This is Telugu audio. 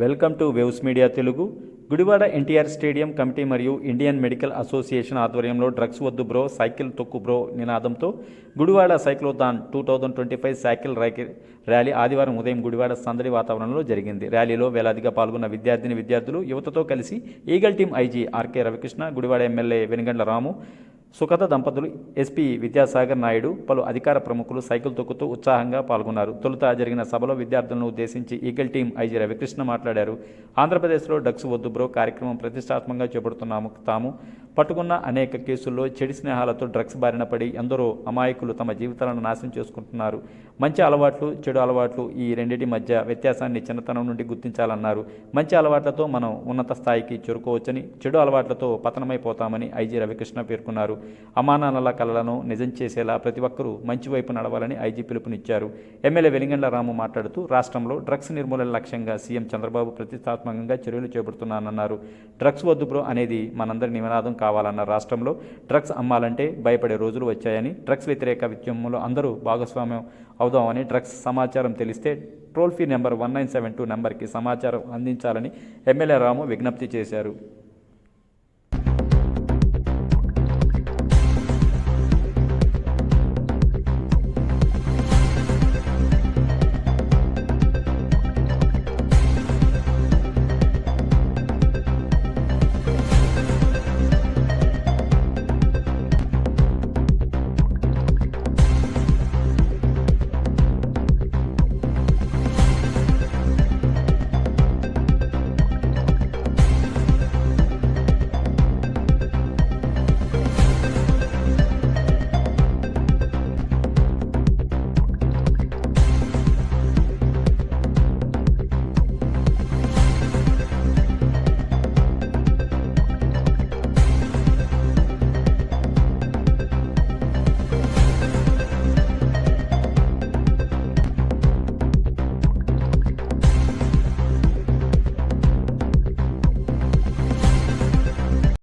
Welcome to waves media Telugu. Gudivada NTR stadium committee మరియు ఇండియన్ మెడికల్ అసోసియేషన్ ఆధ్వర్యంలో డ్రగ్స్ వద్దు బ్రో సైకిల్ తొక్కు బ్రో నినాదంతో Gudivada cyclothon two thousand twenty five cycle రైకి rally ఆదివారం ఉదయం గుడివాడ సందడి వాతావరణంలో జరిగింది. ర్యాలీలో వేలాదిగా పాల్గొన్న విద్యార్థిని విద్యార్థులు యువతతో కలిసి eagle team IG RK Ravikrishna Gudivada MLA Venigandla Ramu Sukhada దంపతులు ఎస్పీ విద్యాసాగర్ నాయుడు పలు అధికార ప్రముఖులు సైకిల్ తొక్కుతూ ఉత్సాహంగా పాల్గొన్నారు. తొలుత జరిగిన సభలో విద్యార్థులను ఉద్దేశించి ఈగల్ టీం ఐజీ రవికృష్ణ మాట్లాడారు. ఆంధ్రప్రదేశ్లో డ్రగ్స్ వద్దు బ్రో కార్యక్రమం ప్రతిష్టాత్మకంగా చేపడుతున్నాము తాము. పట్టుకున్న అనేక కేసుల్లో చెడి స్నేహాలతో డ్రగ్స్ బారిన పడి ఎందరో అమాయకులు తమ జీవితాలను నాశనం చేసుకుంటున్నారు. మంచి అలవాట్లు చెడు అలవాట్లు ఈ రెండింటి మధ్య వ్యత్యాసాన్ని చిన్నతనం నుండి గుర్తించాలన్నారు. మంచి అలవాట్లతో మనం ఉన్నత స్థాయికి చేరుకోవచ్చని చెడు అలవాట్లతో పతనమైపోతామని ఐజీ రవికృష్ణ పేర్కొన్నారు. అమానాల కళలను నిజం చేసేలా ప్రతి ఒక్కరూ మంచి వైపు నడవాలని ఐజీ పిలుపునిచ్చారు. ఎమ్మెల్యే వెలిగండ్ల రాము మాట్లాడుతూ రాష్ట్రంలో డ్రగ్స్ నిర్మూలన లక్ష్యంగా సీఎం చంద్రబాబు ప్రతిష్టాత్మకంగా చర్యలు చేపడుతున్నానన్నారు. డ్రగ్స్ వద్దు బ్రో అనేది మనందరి నినాదం కావాలన్న రాష్ట్రంలో డ్రగ్స్ అమ్మాలంటే భయపడే రోజులు వచ్చాయని డ్రగ్స్ వ్యతిరేక ఉద్యమంలో అందరూ భాగస్వామ్యం అవుదామని డ్రగ్స్ సమాచారం తెలిస్తే toll free number one nine seven two నెంబర్కి సమాచారం అందించాలని ఎమ్మెల్యే రాము విజ్ఞప్తి చేశారు.